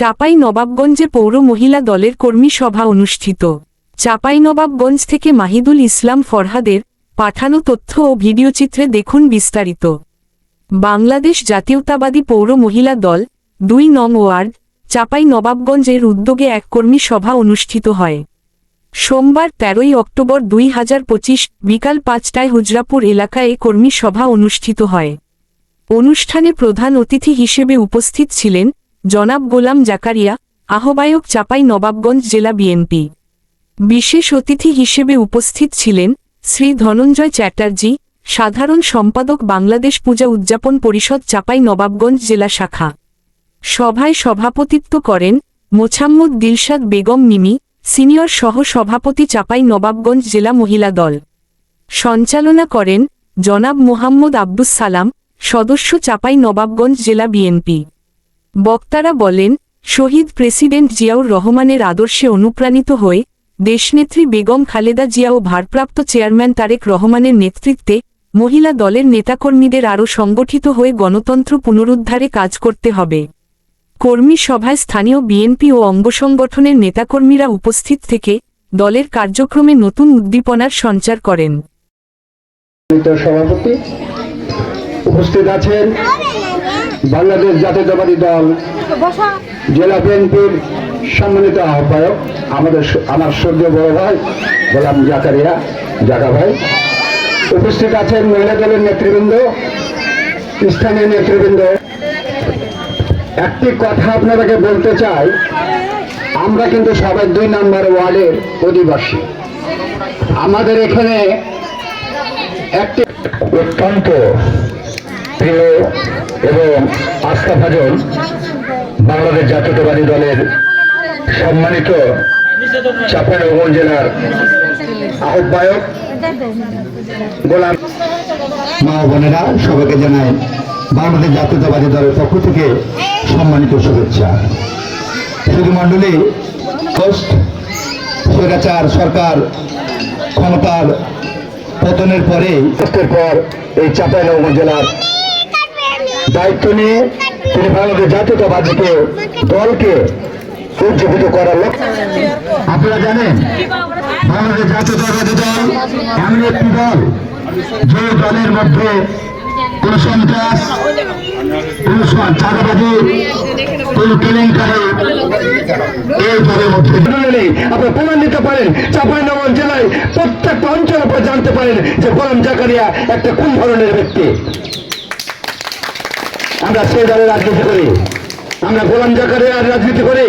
চাপাই নবাবগঞ্জে পৌর মহিলা দলের কর্মী সভা অনুষ্ঠিত। চাপাই নবাবগঞ্জ থেকে মাহিদুল ইসলাম ফরহাদের পাঠানো তথ্য ও ভিডিওচিত্রে দেখুন বিস্তারিত। বাংলাদেশ জাতীয়তাবাদী পৌর মহিলা দল দুই নং ওয়ার্ড, চাপাই নবাবগঞ্জের উদ্যোগে এক কর্মী সভা অনুষ্ঠিত হয়। সোমবার তেরোই অক্টোবর দুই হাজার পঁচিশ বিকাল পাঁচটায় হুজরাপুর এলাকায় কর্মী সভা অনুষ্ঠিত হয়। অনুষ্ঠানে প্রধান অতিথি হিসেবে উপস্থিত ছিলেন জনাব গোলাম জাকারিয়া, আহ্বায়ক চাপাই নবাবগঞ্জ জেলা বিএনপি। বিশেষ অতিথি হিসেবে উপস্থিত ছিলেন শ্রী ধনঞ্জয় চ্যাটার্জি, সাধারণ সম্পাদক বাংলাদেশ পূজা উদযাপন পরিষদ চাপাই নবাবগঞ্জ জেলা শাখা। সভায় সভাপতিত্ব করেন মোছাম্মদ দিলশাদ বেগম মিমি, সিনিয়র সহ সভাপতি চাপাই নবাবগঞ্জ জেলা মহিলা দল। সঞ্চালনা করেন জনাব মোহাম্মদ আব্দুস সালাম, সদস্য চাপাই নবাবগঞ্জ জেলা বিএনপি। বক্তারা বলেন, শহীদ প্রেসিডেন্ট জিয়াউর রহমানের আদর্শে অনুপ্রাণিত হয়ে দেশনেত্রী বেগম খালেদা জিয়া ও ভারপ্রাপ্ত চেয়ারম্যান তারেক রহমানের নেতৃত্বে মহিলা দলের নেতাকর্মীদের আরও সংগঠিত হয়ে গণতন্ত্র পুনরুদ্ধারে কাজ করতে হবে। কর্মী সভায় স্থানীয় বিএনপি ও অঙ্গসংগঠনের নেতাকর্মীরা উপস্থিত থেকে দলের কার্যক্রমে নতুন উদ্দীপনার সঞ্চার করেন। সভাপতি উপস্থিত আছেন। বাংলাদেশ জাতীয়তাবাদী দল জেলা বিএনপির সম্মানিত আহ্বায়ক আমাদের আমার সদ্যীয় বড় ভাই গোলাম জাকারিয়া জাকা ভাই। উপস্থিত আছেন মহিলা দলের নেতৃবৃন্দ স্থানীয় নেতৃবৃন্দ। একটি কথা আপনাদেরকে বলতে চাই আমরা কিন্তু সবাই দুই নম্বর ওয়ার্ডের অধিবাসী। আমাদের এখানে একটি অত্যন্ত প্রিয় এবং আস্থাভাজন বাংলাদেশ জাতীয়তাবাদী দলের সম্মানিত চাঁপাইনগর জেলার আহ্বায়ক গোলাম মা বোনেরা, সবাইকে জানাই বাংলাদেশ জাতীয়তাবাদী দলের পক্ষ থেকে সম্মানিত শুভেচ্ছা। সুধী মণ্ডলী স্বৈরাচার সরকার ক্ষমতার পতনের পরেই পর এই চাঁপাইনগর জেলার দায়িত্ব নিয়ে তিনি বাংলাদেশ জাতীয়তাবাদীকে দলকে উজ্জীবিত করার লক্ষ্য আপনারা জানেন, বাংলাদেশ জাতীয়তাবাদী দল এমন একটি দল যে দলের মধ্যে কোন সন্ত্রাস, কোন চাঁদাবাজি, কোন কেলেঙ্কারি এই দলের মধ্যে আপনারা প্রমাণ দিতে পারেন, চাঁপাইনগর জেলায় প্রত্যেকটা অঞ্চল আপনারা জানতে পারেন যে গোলাম জাকারিয়া একটা কোন ধরনের ব্যক্তি। আমরা সেই দলের রাজনীতি করি। আমরা গোলাম জাকারে রাজনীতি করি।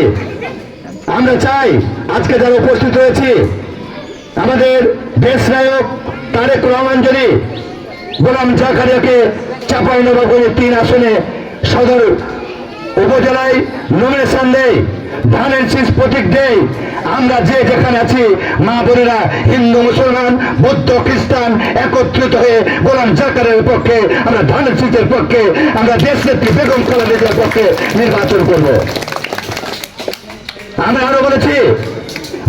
আমরা চাই আজকে যারা উপস্থিত হয়েছি, আমাদের দেশ নায়ক তারেক রহমান যদি গোলাম জাকারিয়াকে চাঁপাইনবাবগঞ্জের তিন আসনে সদর উপজেলায় নমিনেশন দেয় ধানের শীষ প্রতীক আমরা যে যেখানে আছি, মা বোনেরা হিন্দু, মুসলমান, বৌদ্ধ, খ্রিস্টান একত্রিত হয়ে গোলাম জাকারের পক্ষে, আমরা ধানের শীষের পক্ষে, আমরা দেশ নেত্রী বেগম পক্ষে নির্বাচন করব। আমরা আরও বলেছি,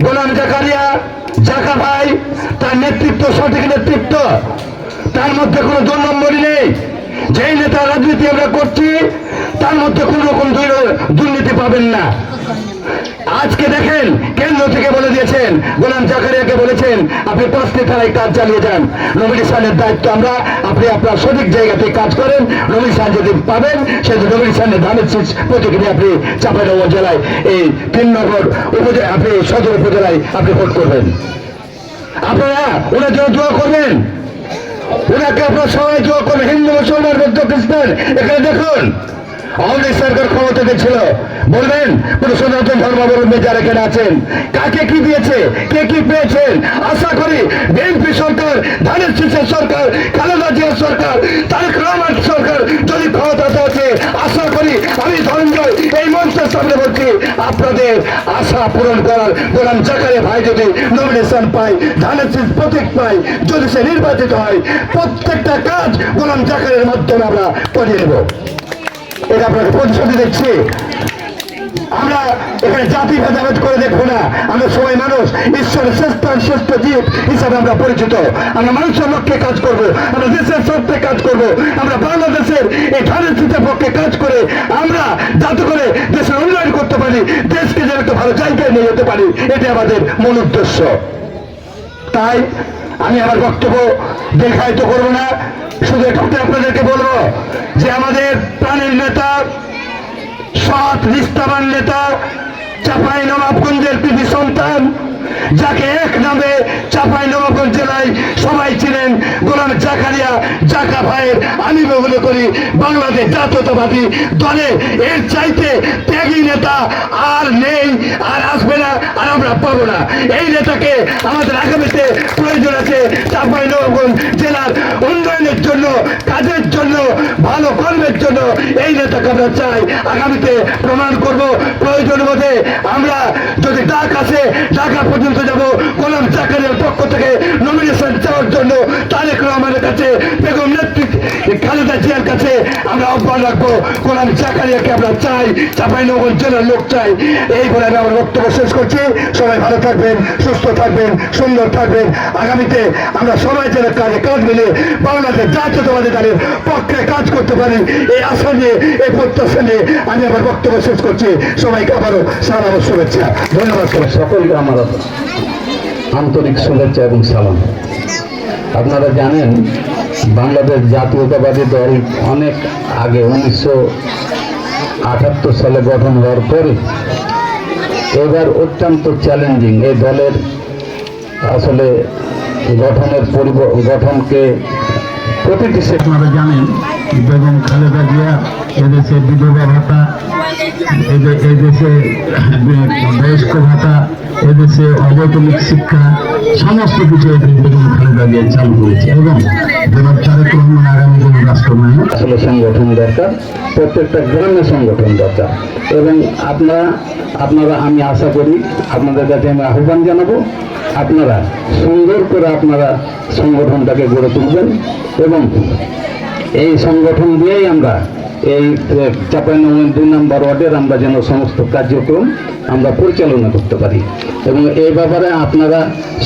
গোলাম জাকারিয়া, জাকা ভাই, তার নেতৃত্ব, সঠিক নেতৃত্ব, তার মধ্যে কোনো দুই নম্বরই নেই। যেই নেতা রাজনীতি আমরা করছি, তার মধ্যে কোনো রকম দুর্নীতি পাবেন না। আজকে দেখেন, কেন্দ্র থেকে বলে দিয়েছেন, গোলাম জাকারিয়াকে বলেছেন, আপনি পাঁচটি থানায় কাজ চালিয়ে যান। নমিনেশনের দায়িত্ব আমরা, আপনি আপনার সঠিক জায়গাতে কাজ করেন, নমিনেশন যদি পাবেন, সেই নমিনেশনের ধানের শীষ প্রতিক্রিয়া আপনি চাঁপাইনগর জেলায়, এই তিন নম্বর উপজেলা আপনি সদর উপজেলায় আপনি ভোট করবেন। আপনারা ওনার জন্য দোয়া করবেন। ওনাকে আপনার সবাই হিন্দু মুসলমান বৌদ্ধ খ্রিস্টান এখানে দেখুন। আওয়ামী সরকার ক্ষমতাতে ছিল বলবেন কোন ধর্মাবলম্বী যারা এখানে আছেন, কাকে কি দিয়েছে, কে কি পেয়েছেন? আশা করি বিএনপি সরকার, ধানের শীষের সরকার, খালেদা জিয়ার সরকার, তারেক রহমান সরকার যদি ক্ষমতাতে আছে, আশা করি আমি ধনঞ্জয় এই মঞ্চের সামনে বলছি, আপনাদের আশা পূরণ করার গোলাম জাকারে ভাই যদি নমিনেশন পায়, ধানের শীষ প্রতীক পায়, যদি সে নির্বাচিত হয়, প্রত্যেকটা কাজ গোলাম জাকারের মাধ্যমে আমরা করিয়ে নেব। এটা আপনাকে প্রতিশ্রুতি দিচ্ছি। আমরা এখানে জাতি ভেদাভেদ করে দেখব না। আমরা সবাই মানুষ। ঈশ্বরের শ্রেষ্ঠ শ্রেষ্ঠ জীব হিসাবে আমরা পরিচিত। আমরা মানুষের লক্ষ্যে কাজ করব। আমরা দেশের স্বার্থে কাজ করব। আমরা বাংলাদেশের এই ধানের পক্ষে কাজ করে আমরা যাতে করে দেশের উন্নয়ন করতে পারি, দেশকে যেন একটা ভালো জায়গায় নিয়ে যেতে পারি এটি আমাদের মূল উদ্দেশ্য। তাই আমি আমার বক্তব্য দীর্ঘায়িত করব না। শুধু এটুকুতে আপনাদেরকে বলব যে আমাদের প্রাণের নেতা, সৎ নিস্তাবান নেতা, চাপাই নবাবগঞ্জের পিপি সন্তান, যাকে এক নামে চাপাই নবাবগঞ্জ জেলায় সবাই ছিলেন গোলাম জাকারিয়া জাকা ভাইয়ের আমি মনে করি, বাংলাদেশ জাতীয়তাবাদী দলে এর চাইতে ত্যাগী নেতা আর নেই, আর আসবে না, আর আমরা পাবো না। এই নেতাকে আমাদের আগামীতে প্রয়োজন আছে চাপাই নবাবগঞ্জ ভালো কর্মের জন্য এই নেতাকে আমরা চাই। আগামীতে প্রমাণ করব প্রয়োজন বোধে আমরা যদি ডাক আসে, ঢাকা পর্যন্ত যাব, গোলাম চাকারের পক্ষ থেকে নমিনেশন চাওয়ার জন্য তারেক রহমানের কাছে, বেগম নেতৃত্ব খালেদা জিয়ার কাছে আমরা আহ্বান রাখব, গোলাম চাকারিয়াকে আমরা চাই চাপাই নগর জেলার লোক চাই। এই বলে আমি আমার বক্তব্য শেষ করছি। সবাই ভালো থাকবেন, সুস্থ থাকবেন, সুন্দর থাকবেন। আগামীতে আমরা সবাই যেন কাজে কাজ মিলে বাংলাদেশ জাতীয়তাবাদী দলের পক্ষে কাজ করতে পারি। এই আশা নিয়ে, এই প্রত্যাশা নিয়ে আমি আমার বক্তব্য শেষ করছি। সবাইকে আবারও সারা শুভেচ্ছা। ধন্যবাদ সকলকে আমার আন্তরিক শুভেচ্ছা এবং সালাম। আপনারা জানেন, বাংলাদেশ জাতীয়তাবাদী দল অনেক আগে উনিশশো আটাত্তর সালে গঠন হওয়ার পরে এবার অত্যন্ত চ্যালেঞ্জিং এই দলের আসলে গঠনের পরিব, গঠনকে প্রতিটি সে আপনারা জানেন বেগম খালেদা জিয়া, এদেশে বিধবা ভাতা, এদে- এদেশে বয়স্ক ভাতা, এদেশে অবৈতনিক শিক্ষা, সমস্ত কিছু বেগম খালেদা জিয়া চালু করেছে এবং জনাব তারেক রহমান আগামী দিনে রাষ্ট্রনায়ক। আসলে সংগঠন দরকার, প্রত্যেকটা গ্রামে সংগঠন দরকার। এবং আপনারা আপনারা, আমি আশা করি আপনাদের কাছে আমি আহ্বান জানাব, আপনারা সুন্দর করে আপনারা সংগঠনটাকে গড়ে তুলবেন এবং এই সংগঠন দিয়েই আমরা এই চাপাইনগর দুই নম্বর ওয়ার্ডের আমরা যেন সমস্ত কার্যক্রম আমরা পরিচালনা করতে পারি। এবং এই ব্যাপারে আপনারা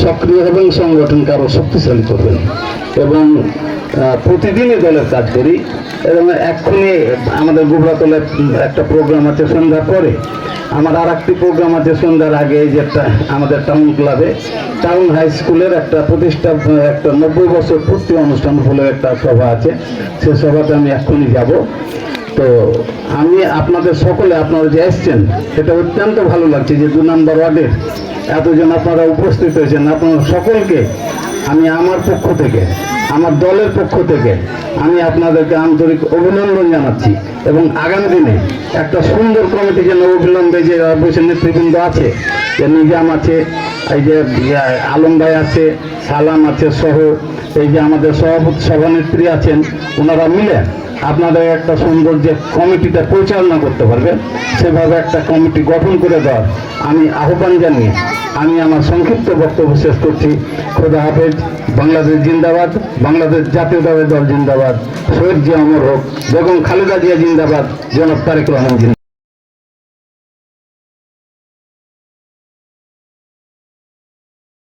সক্রিয় এবং সংগঠনকে আরও শক্তিশালী করবেন। এবং প্রতিদিনই দলের কাজ করি এবং এক্ষুনি আমাদের গুবরাতলে একটা প্রোগ্রাম আছে সন্ধ্যার পরে। আমার আর একটি প্রোগ্রাম আছে সন্ধ্যার আগে যে একটা আমাদের টাউন ক্লাবে টাউন হাই স্কুলের একটা প্রতিষ্ঠা, একটা নব্বই বছর পূর্তি অনুষ্ঠান বলে একটা সভা আছে। সে সভাতে আমি এক্ষুনি যাব। তো আমি আপনাদের সকলে, আপনারা যে এসছেন এটা অত্যন্ত ভালো লাগছে যে দু নম্বর ওয়ার্ডের এতজন আপনারা উপস্থিত হয়েছেন। আপনারা সকলকে আমি আমার পক্ষ থেকে, আমার দলের পক্ষ থেকে আমি আপনাদেরকে আন্তরিক অভিনন্দন জানাচ্ছি এবং আগামী দিনে একটা সুন্দর কমিটি যেন অবিলম্বে যে বসে নেতৃবৃন্দ আছে, যে নিজাম আছে, এই যে আলম ভাই আছে, সালাম আছে সহ, এই যে আমাদের সভাপতি, সভানেত্রী আছেন, ওনারা মিলে আপনাদের একটা সুন্দর যে কমিটিটা পরিচালনা করতে পারবে, সেভাবে একটা কমিটি গঠন করে দেওয়ার আমি আহ্বান জানিয়ে আমি আমার সংক্ষিপ্ত বক্তব্য শেষ করছি। খোদা হাফেজ, বাংলাদেশ জিন্দাবাদ, বাংলাদেশ জাতীয় দলের দল জিন্দাবাদ, শহীদ জিয়া অমর হোক, বেগম খালেদা জিয়া জিন্দাবাদ, জনাব তারেক রহমান